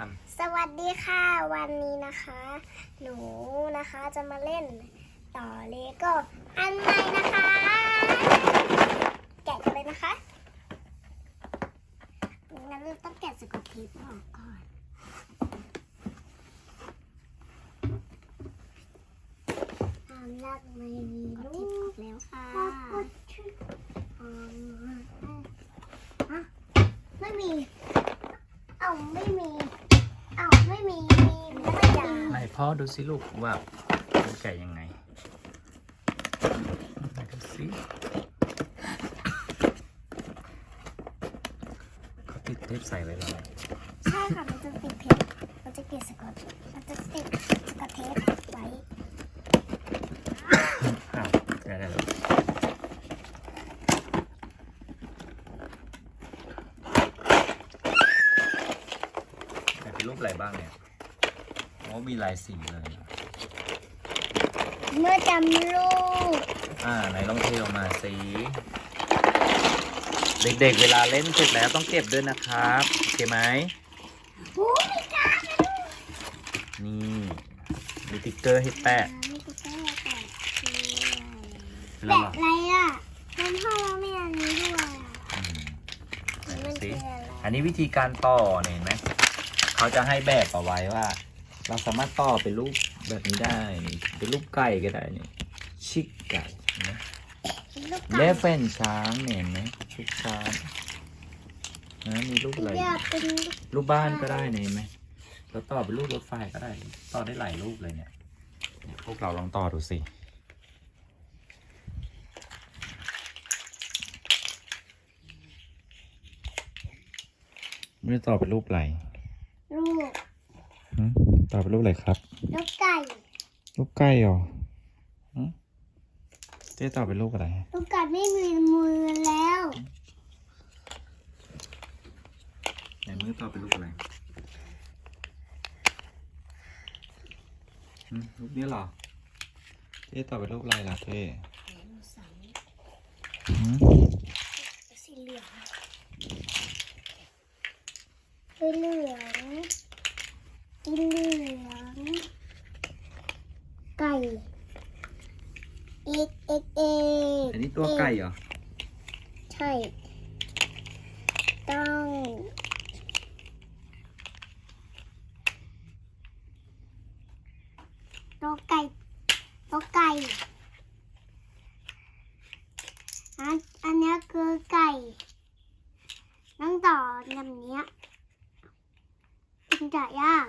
าม สวัสดีค่ะวันนี้นะคะ หนูนะคะจะมาเล่นต่อเลโก้อันใหม่นะคะ แกะกันเลยนะคะงั้นเราต้องแกะสกอตเทปออกก่อนตามแรกไม่มีลูกแล้วค่ะอ๋อฮะไม่มี เอ้าไม่มี เอ้าไม่มีไม่ได้ ไหน พ่อดูสิลูกว่ามันแกะยังไงไหนดูสิเขาติดเทปใส่ไว้แล้วใช่ค่ะ มันจะติดเพชรมันจะเกล็ดสกอตมันจะติดสกอตเทปไว้อ้าวแกะได้แล้วไหนเป็นรูปอะไรบ้างเนี่ยโอ้มีหลายสีเลยเมื่อจำลูกอ่าไหนลองเทออกมาสิเด็กๆเวลาเล่นเสร็จแล้วต้องเก็บด้วยนะครับโอเคไหมโอ้ยการ์ดนะลูกนี่มีติ๊กเกอร์ให้แปะนี่กูแก้แปะคือแล้วแปะเหรออะไรอะมันพ่อเราไม่อันนี้ด้วยอะอืมไหนมัดูนสิคืออะไรอันนี้วิธีการต่อเนี่ยเห็นไหมเขาจะให้แบบเอาไว้ว่า เราสามารถต่อเป็นรูปแบบนี้ได้นี่เป็นรูปไก่ก็ได้นี่ชิกไก่เห็นไหมลูกเลไก่ฟเฟนช้างเนี่ยเห็นไหมชิกช้างนะมีรูปอะไรอยากเป็นลูกรูปบ้านก็ได้เนี่ยเห็นไหมแล้วต่อเป็นรูปรถไฟก็ได้ ต่อได้หลายรูปเลยเนี่ยเนี่ยพวกเราลองต่อดูสิ ไม่ได้ต่อเป็นรูปอะไรลูกหืม ต่อเป็นรูปอะไรครับ ลูกไก่รูปไก่เหรอหืมเจ๊ต่อเป็นรูปอะไร ลูกไก่ไม่มีมือแล้วไหนมือต่อเป็นรูปอะไรหืมรูปนี้เหรอเจ๊ต่อเป็นรูปอะไรล่ะเจ๊หืมสีเหลืองสีเหลืองสีเหลือง ไก่เอ็กเอ็กเอ็กอันนี้ตัวไก่เหรอ ใช่ ต้องตัวไก่ตัวไก่ อันอันเนี้ยคือไก่ต้องต่อแบบเนี้ยถึงจะยาก